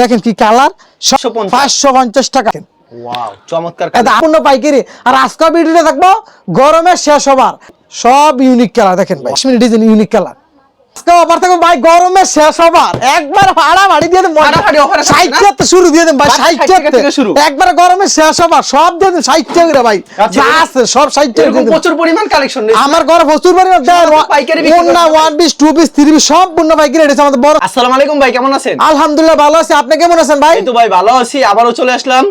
দেখেন কি কালার? পাঁচশো পঞ্চাশ। টাকা। চমৎকার পূর্ণ পাইকারি। আর আজকের ভিডিওতে দেখব গরমের শেষ হবার। সব ইউনিক কালার দেখেন ভাই। Design unique colour. আজকে অফার থাকবে ভাই গরমের শেষ হবার। একবার হাড়াহাড়ি দিয়ে দেন হাড়াহাড়ি offer আছে না? শুরু দিয়ে দেন ভাই 60 টাকা থেকে শুরু। একবার গরমের শেষ হবার সব দিয়ে দেন সাহিত্য করে ভাই। যা আছে সব সাহিত্য এরকম প্রচুর পরিমাণ কালেকশন আমার ঘরে প্রচুর পরিমাণ পাইকারি বিক্রি ওন্না করতে piece two piece three piece সম্পূর্ণ পাইকারি এটা আমাদের বড়। আসসালামু আলাইকুম ভাই কেমন আছেন? আলহামদুলিল্লাহ ভালো আছি। আপনি কেমন আছেন ভাই? এই তো ভাই ভালো আছি। আবারও চলে আসলাম।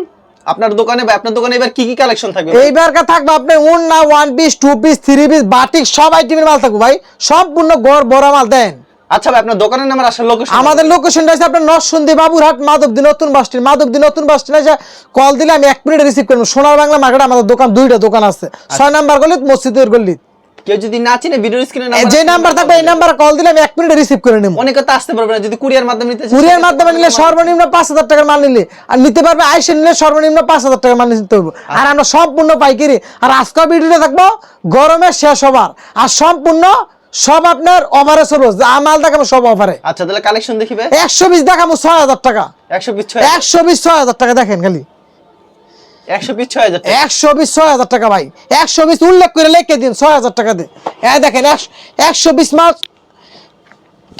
আপনার দোকানে বা আপনার দোকানে এবার কি কি কালেকশন থাকবে? এইবার কা থাকবে আপনি ওন্না one piece two piece three piece batik সব আইটেমের মাল থাকবে ভাই। সম্পূর্ণ গড় বড় মাল দেন। আচ্ছা ভাই আপনার দোকানের নাম আর আসার লোকেশন আমাদের লোকেশনটা আছে আপনার নরসুন্দি বাবুরহাট মাধবদী নতুন বাস স্ট্যান্ড মাধবদী নতুন বাস স্ট্যান্ড এসে কল দিলে আমি এক মিনিটে রিসিভ করব। সোনার বাংলা মার্কেটে আমাদের দোকান দুইটা দোকান আছে। ছয় নাম্বার গলিত মসজিদের গলিত। কেউ যদি না চিনে ভিডিও স্ক্রিনে এই যে নাম্বার থাকবে এই নাম্বার কল দিলে আমি এক মিনিটে রিসিভ করে নেব। অনেকে তো আসতে পারবে না যদি কুরিয়ার মাধ্যমে নিতে কুরিয়ার মাধ্যমে নিলে সর্বনিম্ন পাঁচ হাজার টাকার মাল নিলে। আর নিতে পারবে আইসে নিলে সর্বনিম্ন পাঁচ হাজার টাকার মাল নিতে হবে। আর আমরা সম্পূর্ণ পাইকারি। আর ভিডিওতে থাকব গরমের শেষ হবার। আর সম্পূর্ণ সব আপনার অফারে চলবো যা মাল দেখাবো সব অফারে আচ্ছা তাহলে কালেকশন দেখিবে একশো বিশ দেখাবো ছয় হাজার টাকা। একশো পিস ছয় একশো বিশ ছয় হাজার টাকা দেখেন খালি। একশো পিস ছয় হাজার টাকা। একশো ছয় হাজার টাকা ভাই। একশো বিশ উল্লেখ করে লিখে দিন ছয় হাজার টাকা দিয়ে এ দেখেন একশো- মাল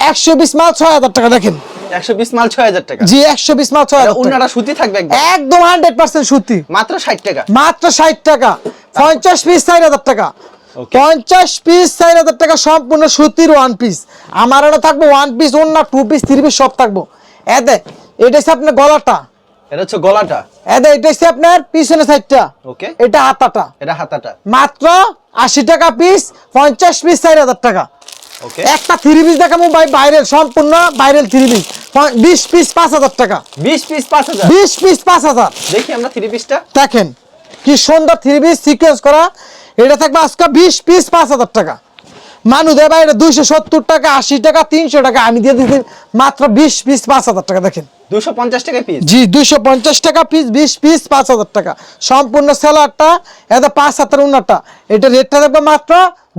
একশো বিশ মাল ছয় হাজার টাকা দেখেন। একশো পিস মাল ছয় হাজার টাকা। জি একশো মাল ছয় হাজার সুতি থাকবে একদম। একদম হান্ড্রেড পার্সেন্ট সত্যি মাত্র ষাট টাকা। মাত্র ষাট টাকা। পঞ্চাশ পিস চার হাজার টাকা। পঞ্চাশ পিস চার হাজার টাকা সম্পূর্ণ সুতির ওয়ান পিস আমার এটা থাকব ওয়ান পিস অন্য টু পিস থ্রি পিস সব থাকব। এতে এটা হচ্ছে আপনার গলাটা। এটা হচ্ছে গলাটা। এতে এটা হচ্ছে আপনার পিছনে সাইডটা ওকে। এটা হাতাটা। এটা হাতাটা। মাত্র আশি টাকা পিস পঞ্চাশ পিস চার হাজার টাকা। ওকে। একটা থ্রি পিস দেখাবো ভাই বাইরের সম্পূর্ণ থ্রি পিস বিশ পিস পাঁচ হাজার টাকা। বিশ পিস পাঁচ হাজার? বিশ পিস পাঁচ হাজার। দেখি আমরা থ্রি পিসটা দেখেন কি সুন্দর থ্রি পিস সিকোয়েন্স করা। এটা থাকবে আজকে বিশ পিস পাঁচ হাজার টাকা। মানু দেবা এটা দুইশো সত্তর টাকা আশি টাকা তিনশো টাকা আমি দিয়ে দিচ্ছি মাত্র বিশ পিস পাঁচ হাজার টাকা দেখেন। দুশো পঞ্চাশ টাকা পিস জি দুশো পঞ্চাশ টাকা পিস বিশ পিস পাঁচ হাজার টাকা। সম্পূর্ণ সেলারটা এটা পাঁচ হাতের উন্নটা এটা রেটটা দেখবে মাত্র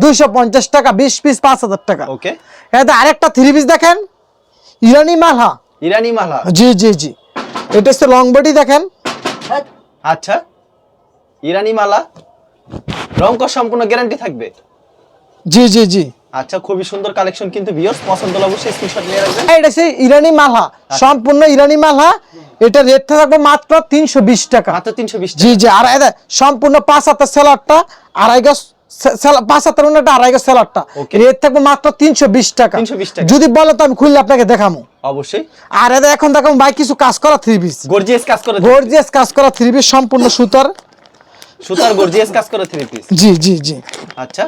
দুইশো পঞ্চাশ টাকা বিশ পিস পাঁচ হাজার টাকা। ওকে এটা আরেকটা থ্রি পিস দেখেন ইরানি মালহা। ইরানি মালা জি জি জি। এটা হচ্ছে লং বডি দেখেন। আচ্ছা। ইরানি মালা রংকর সম্পূর্ণ গ্যারান্টি থাকবে। জি জি জি। আচ্ছা খুবই সুন্দর কালেকশন কিন্তু ভিউয়ার্স পছন্দ হলে অবশ্যই স্ক্রিনশট নিয়ে রাখবেন। এটা হচ্ছে ইরানি মালহা সম্পূর্ণ ইরানি মালহা। এটা রেটটা থাকবে মাত্র তিনশো বিশ টাকা। মাত্র তিনশো বিশ জি জি আর এটা সম্পূর্ণ পাঁচ হাতের সেলারটা আড়াই গজ সে- পাঁচ হাতের উন্নটা আড়াই গজ সেলারটা রেট থাকবে মাত্র তিনশো বিশ টাকা। 320 টাকা। যদি বলো তো আমি খুললে আপনাকে দেখামো। অবশ্যই। আর এটা এখন ভাই কিছু কাজ করা থ্রি পিস গর্জিয়াস কাজ করে গর্জিয়াস কাজ করা থ্রি পিস সম্পূর্ণ সুতার। সুতার গর্জিয়াস কাজ করে থ্রি পিস জি জি জি। আচ্টা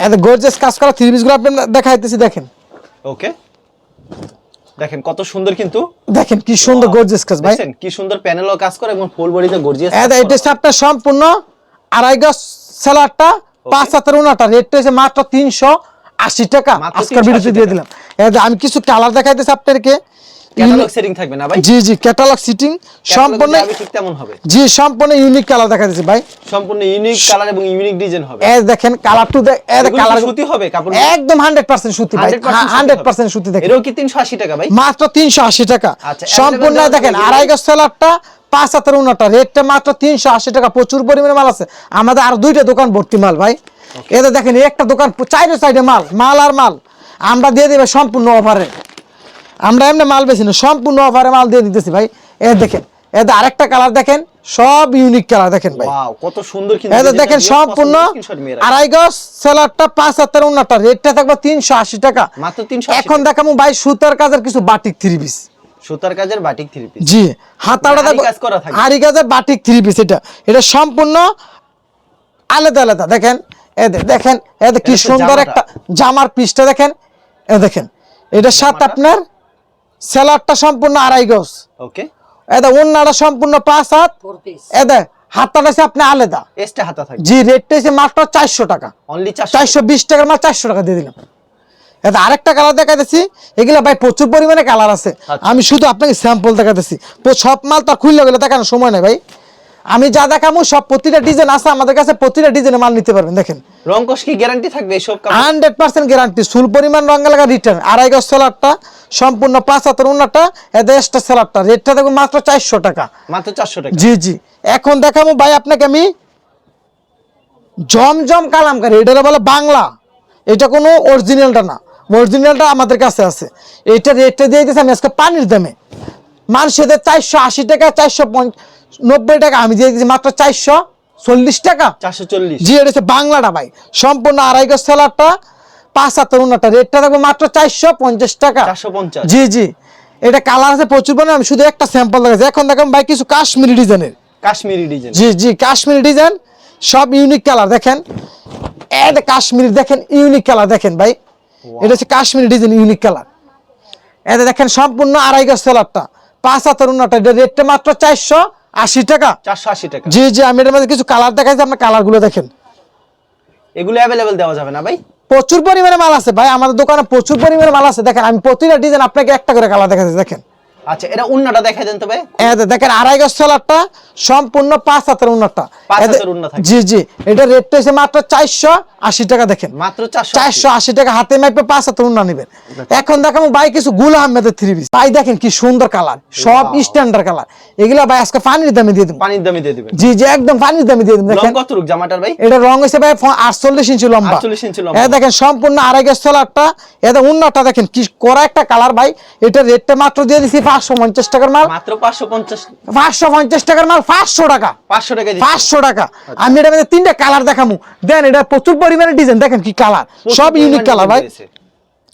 এটা গর্জিয়াস কাজ করা থ্রি পিসগুলো আপনি দেখাইতেছি দেখেন। ওকে দেখেন কত সুন্দর কিন্তু। দেখেন কি সুন্দর গর্জিয়াস কাজ ভাই। কি সুন্দর প্যানেলও কাজ করে এবং ফুল বডিতে গর্জিয়াস এটা এটা হচ্ছে আপনার সম্পূর্ণ আড়াই গজ সেলারটা পাঁচ হাতের উনাটা রেটটা হচ্ছে মাত্র তিনশো আশি টাকা। আজকের 380 ভিডিওতে দিয়ে দিলাম। আমি কিছু কালার দেখাইতেছি আপনাদেরকে। ক্যাটালগ সেটিং থাকবে না ভাই? জি জি ক্যাটালগ সিটিং সম্পূর্ণ ঠিক তেমন হবে। জি সম্পূর্ণ ইউনিক কালার দেখাইতেছি ভাই। সম্পূর্ণ ইউনিক কালার এবং ইউনিক ডিজাইন হবে। দেখেন কালার টু কি কালার সুতি হবে কাপড় একদম হান্ড্রেড পার্সেন্ট সুতি ভাই। 100% হান্ড্রেড হবে। পার্সেন্ট সুতি দেখেন। এটাও কি তিনশো আশি টাকা ভাই? মাত্র তিনশো আশি টাকা। আচ্ছা, সম্পূর্ণ দেখেন আড়াই গজ সেলারটা পাঁচ হাতের উন্নটা রেটটা মাত্র তিনশো আশি টাকা। প্রচুর পরিমাণে মাল আছে। আমাদের আর দুইটা দোকান ভর্তি মাল ভাই। এতে দেখেন একটা দোকান চাইরে সাইডে মাল মাল আর মাল। আমরা দিয়ে দিবে সম্পূর্ণ অফারে আমরা এমনি মাল বেশি না সম্পূর্ণ অফারে মাল দিয়ে দিতেছি ভাই। এ দেখেন এতে আরেকটা কালার দেখেন সব ইউনিক কালার দেখেন ভাই। কত সুন্দর কিন্তু এটা দেখেন সম্পূর্ণ আড়াই গজ সেলারটা পাঁচ হাতের উন্নটা রেটটা থাকবে তিনশো আশি টাকা। মাত্র 380 এখন দেখাবো ভাই সুতার কাজের কিছু বাটিক থ্রি পিস সুতার কাজের বাটিক থ্রি পিস জি হাতাটা আরি কাজ করা থাকে। আরি কাজের বাটিক থ্রি পিস এটা। এটা সম্পূর্ণ আলাদা আলাদা দেখেন। দেখেন কি এটা সুন্দর একটা জামার পিসটা দেখেন। এ দেখেন এটার সাথে আপনার সেলারটা সম্পূর্ণ আড়াই গজ। ওকে। এদা অন্যটা সম্পূর্ণ পাঁচ হাত। এটা হাতটা আছে আপনি আলাদা। এক্সট্রা হাতা থাকে জি রেটটা হচ্ছে মাত্র চারশো টাকা। অনলি চারশো। চারশো বিশ টাকার মাল চারশো টাকা দিয়ে দিলাম। এটা আরেকটা কালার দেখাতেছি এগুলা ভাই প্রচুর পরিমাণে কালার আছে। আচ্ছা। আমি শুধু আপনাকে স্যাম্পল দেখাতেছি তো সব মাল তো খুললে গেলে দেখানোর সময় নাই ভাই। আমি যা দেখামু সব প্রতিটা ডিজাইন আছে আমাদের কাছে প্রতিটা ডিজাইনের মাল নিতে পারবেন দেখেন। রংকশ কি গ্যারান্টি থাকবে কাপড়? হান্ড্রেড পার্সেন্ট গ্যারান্টি সুল পরিমাণ রঙা লাগা রিটার্ন আড়াই গজ সেলারটা সম্পূর্ণ পাঁচ হাতের উন্নাটা এক্সট্রা সেলারটা রেটটা দেখুন মাত্র চারশো টাকা। মাত্র চারশো টাকা। জি জি। এখন দেখাবো ভাই আপনাকে আমি জমজম কালামকারী এটা বলে বাংলা। এটা কোনো অরিজিনালটা না। অরিজিনালটা আমাদের কাছে আছে। এইটা রেটটা দিয়ে দিয়েছি আমি আজকে পানির দামে। মানুষদের চারশো আশি টাকা চারশো নব্বই টাকা আমি দিয়ে দিয়েছি মাত্র চারশো চল্লিশ টাকা। চারশো চল্লিশ। জি এটা হচ্ছে বাংলাটা ভাই। সম্পূর্ণ আড়াই গজ সেলারটা পাঁচ হাতের উন্নটা রেটটা থাকবে মাত্র চারশো পঞ্চাশ টাকা। চারশো পঞ্চাশ। জি জি। এটা কালার আছে প্রচুর পরিমাণে আমি শুধু একটা স্যাম্পল দেখাচ্ছি। এখন দেখেন ভাই কিছু কাশ্মীরি ডিজাইনের। কাশ্মীরি ডিজাইন। জি জি কাশ্মীরি ডিজাইন সব ইউনিক কালার দেখেন। এদ কাশ্মীরি দেখেন ইউনিক কালার দেখেন ভাই। এটা হচ্ছে কাশ্মীরি ডিজাইন ইউনিক কালার এতে দেখেন সম্পূর্ণ আড়াই গজ সেলারটা। পাঁচ হাতের উন্নটা রেটটা মাত্র চারশো আশি টাকা। চারশো আশি টাকা। জি জি আমি এর মধ্যে কিছু কালার দেখাচ্ছি আপনার কালারগুলো দেখেন। এগুলো অ্যাভেলেবেল দেওয়া যাবে না ভাই? প্রচুর পরিমাণে মাল আছে। ভাই আমাদের দোকানে প্রচুর পরিমাণে মাল আছে। দেখেন আমি প্রতিটা ডিজাইন আপনাকে একটা করে কালার দেখাচ্ছি দেখেন। আচ্ছা এটা উন্নাটা দেখাই দেন তো ভাই। দেখেন আড়াই গজ সেলারটা সম্পূর্ণ পাঁচ হাতের। জি জি এটা রেটটা হচ্ছে মাত্র চারশো আশি টাকা দেখেন। মাত্র চারশো আশি। টাকা হাতে মাইপে পাঁচ হাতের উন্না নেবেন। এখন দেখাবো ভাই কিছু গুল আহমেদের থ্রি পিস ভাই দেখেন কি সুন্দর কালার সব স্ট্যান্ডার্ড কালার। এগুলা ভাই আজকে পানির দামে দিয়ে দেবো। পানির দামে দিয়ে দিবেন। জি জি একদম পানির দামে দিয়ে দেবো লং দেখেন। কত জামাটার ভাই? এটা রং হয়েছে ভাই আটচল্লিশ ইঞ্চি লম্বা। 48 ইঞ্চি লম্বা। দেখেন সম্পূর্ণ আড়াই গেজ সোলারটা এটা দেখেন কি করা একটা কালার ভাই। এটা রেটটা মাত্র দিয়ে দিছি পাঁচশো পঞ্চাশ টাকার মাল। মাত্র পাঁচশো পঞ্চাশ। পাঁচশো পঞ্চাশ টাকার মাল পাঁচশো টাকা। পাঁচশো টাকা। পাঁচশো টাকা। আমি এটা মানে তিনটা কালার দেখামু। দেন এটা প্রচুর পরিমাণে ডিজাইন। দেখেন কি কালার। সব ইউনিক কালার ভাই।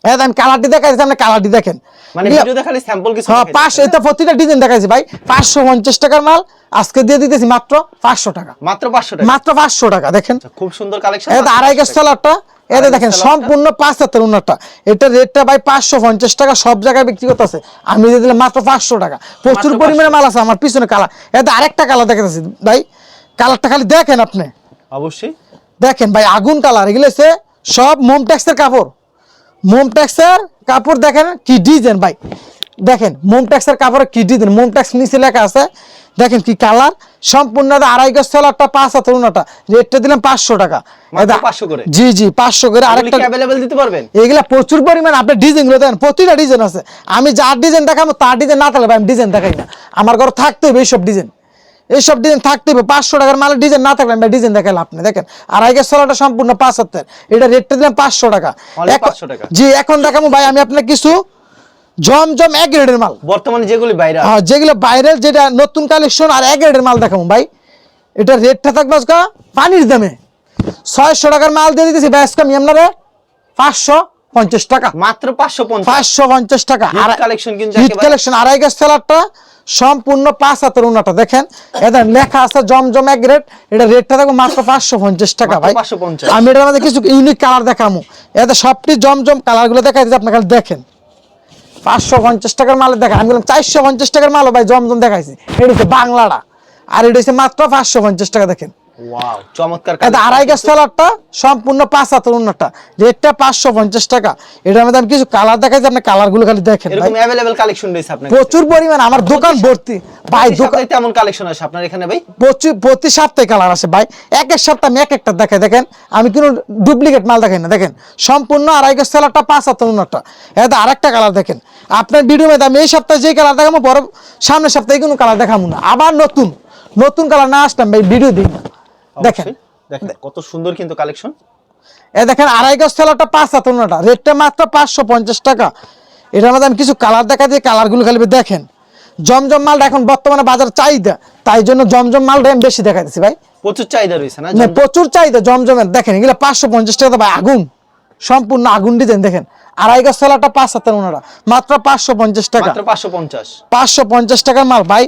হ্যাঁ আমি কালারটি দেখাইছি আপনি কালারটি দেখেন। মানে ভিডিওতে স্যাম্পল কিছু হ্যাঁ পাঁচশো এটা প্রতিটা ডিজাইন দেখাইছি ভাই। পাঁচশো পঞ্চাশ টাকার মাল আজকে দিয়ে দিতেছি মাত্র পাঁচশো টাকা। মাত্র পাঁচশো টাকা? মাত্র পাঁচশো টাকা দেখেন। আচ্ছা, খুব সুন্দর কালেকশন এটা আড়াই গেজ সালাডটা এটা দেখেন সম্পূর্ণ পাঁচ হাতের উন্নতটা এটা রেটটা ভাই পাঁচশো পঞ্চাশ টাকা সব জায়গায় বিক্রি করতে আছে আমি দিয়ে দিলাম মাত্র পাঁচশো টাকা। প্রচুর পরিমাণে মাল আছে আমার পিছনে কালার এটা আরেকটা কালার দেখাতেছি ভাই। কালারটা খালি দেখেন আপনি। অবশ্যই। দেখেন ভাই আগুন কালার এগুলো সব মোমট্যাক্সের কাপড়। মোমট্যাক্সের কাপড় দেখেন কি ডিজাইন ভাই। দেখেন মোমট্যাক্সের কাপড়ে কি ডিজাইন মোমট্যাক্স নিচে লেখা আছে দেখেন কি কালার সম্পূর্ণ আড়াই গজ সেলারটা পাঁচ হাতের উন্নটা রেটটা দিলাম পাঁচশো টাকা। মাত্র এটা- 500 করে? জি জি পাঁচশো করে। আরেকটা অ্যাভেলেবেল দিতে পারবেন? এগুলা প্রচুর পরিমাণ আপনি ডিজাইনগুলো দেন প্রতিটা ডিজাইন আছে। আমি যার ডিজাইন দেখাবো তার ডিজাইন না থাকলে ভাই আমি ডিজাইন দেখাই না। আমার ঘরে থাকতে হবে এইসব ডিজাইন এইসব ডিজাইন থাকতে হবে। পাঁচশো টাকার মালের ডিজাইন না থাকলে আমি ডিজাইন দেখাইলে আপনি দেখেন আর আগে ষোলোটা সম্পূর্ণ পাঁচ হাতের। এটা রেটটা দিলাম পাঁচশো টাকা। Only এখন- 500 টাকা। জি এখন দেখাবো ভাই আমি আপনার কিছু জমজম এক গ্রেডের মাল। বর্তমানে যেগুলি বাইরে হ্যাঁ যেগুলো বাইরের যেটা নতুন কালেকশন আর এক গ্রেডের মাল দেখাবো ভাই। এটা রেটটা থাকবে আজকে পানির দামে। ছয়শো টাকার মাল দিয়ে দিতেছি ব্যাস কমি আপনারা পাঁচশো পঞ্চাশ টাকা। মাত্র পাঁচশো পঞ্চাশ। পাঁচশো পঞ্চাশ টাকা। আর collection কিন্তু কালেকশন আড়াই গাছ সেলারটা সম্পূর্ণ পাঁচ হাতের উন্নটা দেখেন। এদের লেখা আছে জমজম এক রেট এটা রেটটা দেখো মাত্র পাঁচশো পঞ্চাশ টাকা ভাই। আমি এটার মধ্যে কিছু ইউনিক কালার দেখামো। এদের সবটি জমজম কালারগুলো দেখাই আপনার দেখেন। পাঁচশো পঞ্চাশ টাকার মাল দেখা আমি বললাম চারশো পঞ্চাশ টাকার মালও ভাই জমজম দেখাইছি। এটা হচ্ছে বাংলাটা। আর এটা হচ্ছে মাত্র পাঁচশো পঞ্চাশ টাকা দেখেন। ওয়াও চমৎকার এটা আড়াই গাছ তলারটা সম্পূর্ণ পাঁচ হাতের উন্নতটা রেটটা পাঁচশো পঞ্চাশ টাকা। এটার মধ্যে আমি কিছু কালার দেখাইছি আপনি কালারগুলো খালি দেখেন এরকম অ্যাভেলেবেল কালেকশন রয়েছে আপনার প্রচুর পরিমাণ আমার দোকান ভর্তি। ভাই দোকান তেমন কালেকশন আছে আপনার এখানে ভাই? প্রচুর প্রতি সপ্তাহে কালার আছে ভাই। এক এক সপ্তাহ আমি এক একটা দেখাই দেখেন। আমি কোনো ডুপ্লিকেট মাল দেখাই না দেখেন। সম্পূর্ণ আড়াই গাছ সেলারটা পাঁচ হাতের উন্নতটা এটা আরেকটা কালার দেখেন। আপনার ভিডিও মধ্যে আমি এই সপ্তাহে যে কালার দেখাবো পরে সামনের সপ্তাহে কোনো কালার দেখাবো না। আবার নতুন। নতুন কালার না আসলাম ভাই ভিডিও দিই না। দেখেন। দেখেন কত সুন্দর কিন্তু কালেকশন। এ দেখেন আড়াই গজ পাঁচ রেটটা মাত্র পাঁচশো পঞ্চাশ টাকা। এটার মধ্যে আমি কিছু কালার দেখা দিয়ে কালারগুলো খালি দেখেন। জমজম মালটা এখন বর্তমানে বাজার চাহিদা। তাই জন্য জমজম মালটা আমি বেশি দেখা দিচ্ছি ভাই। প্রচুর চাহিদা রয়েছে না? প্রচুর চাহিদা জমজমের। দেখেন এগুলো পাঁচশো পঞ্চাশ টাকা ভাই আগুন। সম্পূর্ণ আগুন ডিজাইন দেখেন। আড়াই গজ তেলাটা পাঁচ হাতের ওনারা মাত্র পাঁচশো পঞ্চাশ টাকা। পাঁচশো পঞ্চাশ। পাঁচশো পঞ্চাশ টাকার মাল ভাই।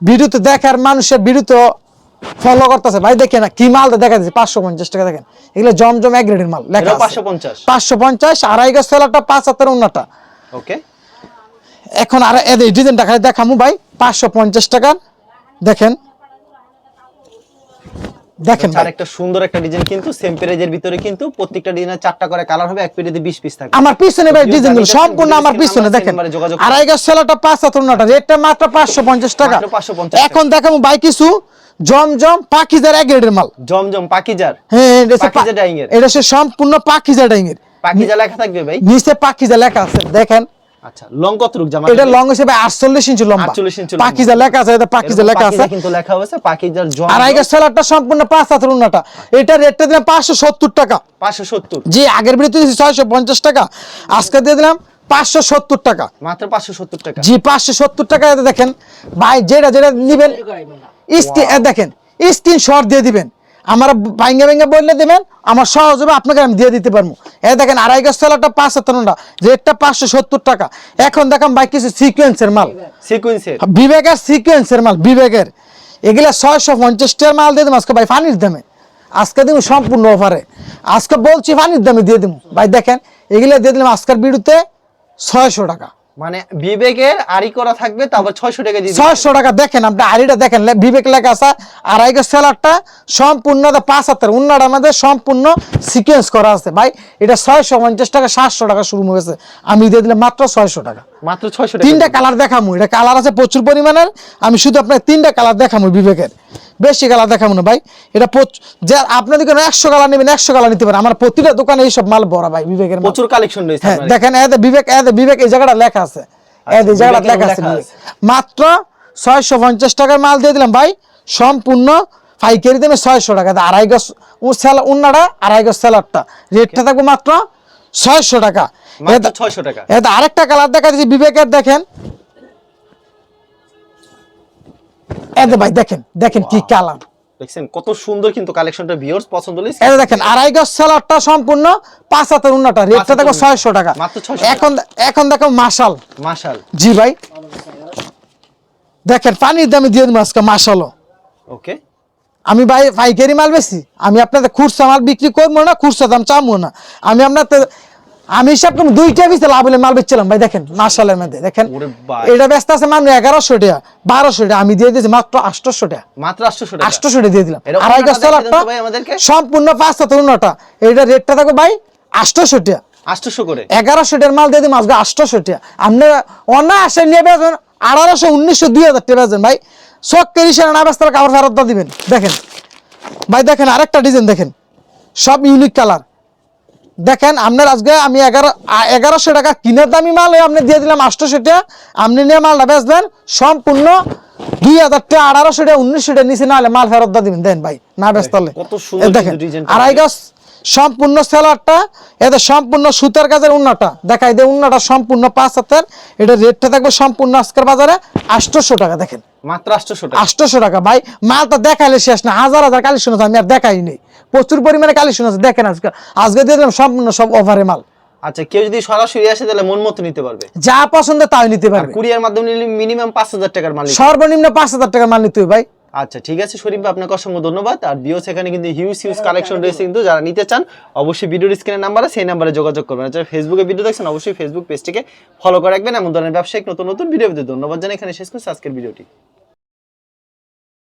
ভিডিওতে দেখার মানুষের ভিডিওতে ফলো করতেছে। ভাই দেখে না কি মাল দেখা দিচ্ছে পাঁচশো পঞ্চাশ টাকা দেখেন। এগুলো জমজম এক গ্রেডের মাল লেখা পাঁচশো পঞ্চাশ। পাঁচশো পঞ্চাশ আড়াই গাছ সেলারটা পাঁচ হাতের অন্যটা ওকে এখন আর এদের ডিজাইনটা খালি দেখামু ভাই। পাঁচশো পঞ্চাশ টাকার দেখেন। দেখেন আর একটা সুন্দর একটা ডিজাইন কিন্তু সেম প্রাইজের ভিতরে কিন্তু প্রত্যেকটা ডিজাইনের চারটা করে কালার হবে এক পেটিতে 20 পিস থাকবে। আমার পিছনে ভাই ডিজাইন সম্পূর্ণ আমার পিছনে দেখেন। আড়াই গাছ সেলাটা রেটটা মাত্র পাঁচশো পঞ্চাশ টাকা। মাত্র 550 টাকা। এখন দেখাবো ভাই কিছু জমজম পাখিজার এক গ্রেডের মাল। জমজম পাকিজার? হ্যাঁ এটা হচ্ছে ডাইং এর। এটা সম্পূর্ণ পাখিজা ডাইং এর পাকিজা লেখা থাকবে ভাই? নিচে পাখিজা লেখা আছে দেখেন। আচ্ছা লং কত জামা এটা লং হিসেবে আটচল্লিশ ইঞ্চি লম্বা। 48 ইঞ্চি লম্বা। লেখা আছে এটা পাখিজা লেখা আছে। কিন্তু লেখা হয়েছে পাকিজার জম আড়াই গাছ সেলারটা সম্পূর্ণ পাঁচ হাতের উন্নটা। এটা রেটটা দিলাম পাঁচশো সত্তর টাকা। 570 জি আগের বিরতি ছয়শো পঞ্চাশ টাকা। আজকে দিয়ে দিলাম পাঁচশো সত্তর টাকা। মাত্র 570 টাকা। জি পাঁচশো সত্তর টাকা দেখেন। ভাই যেটা যেটা নিবেন দেখেন স্ক্রিন শট দিয়ে দিবেন। আমার ভাঙ্গে ভেঙে বললে দিবেন আমার সহজ হবে আপনাকে আমি দিয়ে দিতে পারব। এ দেখেন আড়াই গাছ সেলারটা পাঁচ হাতারটা রেটটা পাঁচশো সত্তর টাকা। এখন দেখাম ভাই কিছু সিকোয়েন্সের মাল। সিকোয়েন্সের বিবেকের সিকোয়েন্সের মাল বিবেকের। এগুলা ছয়শো পঞ্চাশ টাকার মাল দিয়ে দেবো আজকে ভাই ফানির দামে। আজকে দিব সম্পূর্ণ অফারে। আজকে বলছি ফানির দামে দিয়ে দেবো। ভাই দেখেন এগুলো দিয়ে দিলাম আজকের বিড়ুতে ছয়শো টাকা। মানে বিবেকের আড়ি করা থাকবে তারপর 600 টাকা দিয়ে ছয়শো টাকা দেখেন আপনি আড়িটা দেখেন বিবেক লেখা আছে সেলারটা সম্পূর্ণ পাঁচ হাতের উন্নাটা আমাদের সম্পূর্ণ সিকোয়েন্স করা আছে। ভাই এটা ছয়শো পঞ্চাশ টাকা সাতশো টাকা শুরু হয়েছে। আমি দিয়ে দিলাম মাত্র ছয়শো টাকা। মাত্র 600 টাকা তিনটা কালার দেখামু এটা কালার আছে প্রচুর পরিমাণের। আমি শুধু আপনার তিনটা কালার দেখামু বিবেকের। বেশি কালার দেখাবো না ভাই। এটা যে আপনার দিকে একশো কালার নেবেন একশো কালার নিতে পারেন। আমার প্রতিটা দোকানে এইসব মাল ভরা ভাই বিবেকের প্রচুর কালেকশন রয়েছে হ্যাঁ দেখেন এতে বিবেক এতে বিবেক এই জায়গাটা লেখা আছে। এই জায়গাটা লেখা আছে। মাত্র ছয়শো পঞ্চাশ টাকার মাল দিয়ে দিলাম ভাই। সম্পূর্ণ পাইকারি দামে ছয়শো টাকা। আড়াই গজ উন্নাটা আড়াই গজ স্যালাডটা রেটটা থাকবে মাত্র ছয়শো টাকা। 600 টাকা। এটা আরেকটা কালার দেখা দিচ্ছি বিবেকের দেখেন। এতে ভাই দেখেন দেখেন কি কালার। দেখছেন? কত সুন্দর কিন্তু কালেকশনটা ভিউয়ার্স পছন্দ হলে এটা দেখেন আড়াই গজ সেলারটা সম্পূর্ণ পাঁচ হাতের উন্নটা। রেটটা দেখো উন্নটা। ছয়শো টাকা। মাত্র 600 এখন এখন দেখো মাশাল। মাশাল। জি ভাই। দেখেন পানির দামে দিয়ে দেবো আজকে মাসালো ওকে। আমি ভাই পাইকারি মাল বেশি। আমি আপনাদের খুচরা মাল বিক্রি করব না খুচরা দাম চামবো না। আমি আপনার আমি হিসাব করব দুইটা পিসে লাভ হলে মাল বেচছিলাম। ভাই দেখেন মাসালের মধ্যে দেখেন এটা ব্যস্ত আছে মানে এগারোশো টাকা বারোশো টাকা আমি দিয়ে দিয়েছি মাত্র আটশোশো টাকা। মাত্র 800 টাকা? আটশোশো টাকা দিয়ে দিলাম। আড়াই গাছ আমাদেরকে। সম্পূর্ণ পাঁচ হাতে উন্নটা এটা রেটটা থাকবে ভাই আটশোশো টাকা। 800 করে। এগারোশো টাকার মাল দিয়ে দিই আজকে আটশোশো টাকা। আপনি অনায়াসে নিয়ে বেচবেন আঠারোশো উনিশশো দুই হাজার টাকা বেচবেন ভাই। চক্কের ইসারা না বেচতে কাপড় ফেরত দিবেন। দেখেন ভাই দেখেন আরেকটা ডিজাইন দেখেন। সব ইউনিক কালার দেখেন আপনার আজকে আমি এগারো এগারোশো টাকা কিনার দামি মাল আপনি দিয়ে দিলাম আটশোশো টাকা। আপনি নিয়ে মালটা বেচবেন সম্পূর্ণ দুই হাজার টাকা আঠারোশো টাকা উনিশশো টাকা নিচে না হলে মাল ফেরত দিবেন। দেন ভাই না বেচতে হলে। কত সুন্দর এ দেখেন আড়াই গাছ সম্পূর্ণ সেলারটা এতে সম্পূর্ণ সুতার কাজের উন্নাটা দেখাই দে উন্নাটা সম্পূর্ণ পাঁচ হাতের। এটা রেটটা থাকবে সম্পূর্ণ আজকের বাজারে আটশোশো টাকা দেখেন। মাত্র 800 টাকা। আটশোশো টাকা ভাই মালটা দেখাইলে শেষ না হাজার হাজার কালেকশন আমি আর দেখাই নেই। প্রচুর পরিমাণে কালেকশন আছে। দেখেন আজকে আজকে দিয়ে দিলাম সম্পূর্ণ সব অফারে মাল। আচ্ছা কেউ যদি সরাসরি আসে তাহলে মন মতো নিতে পারবে। যা পছন্দ তাই নিতে পারবে। কুরিয়ার মাধ্যমে নিলে মিনিমাম 5000 টাকার মাল সর্বনিম্ন পাঁচ হাজার টাকার মাল নিতে হবে ভাই। আচ্ছা ঠিক আছে শরীফ ভাই আপনাকে অসংখ্য ধন্যবাদ। আর বিও সেখানে কিন্তু হিউজ হিউজ কালেকশন রয়েছে কিন্তু যারা নিতে চান অবশ্যই ভিডিওর স্ক্রিনের নাম্বারে সেই নাম্বারে যোগাযোগ করবেন। যারা ফেসবুকে ভিডিও দেখছেন অবশ্যই ফেসবুক পেজটিকে ফলো করে রাখবেন। এমন ধরনের ব্যবসায়িক নতুন নতুন ভিডিও পেতে ধন্যবাদ জানাই। এখানে শেষ করছি আজকের ভিডিওটি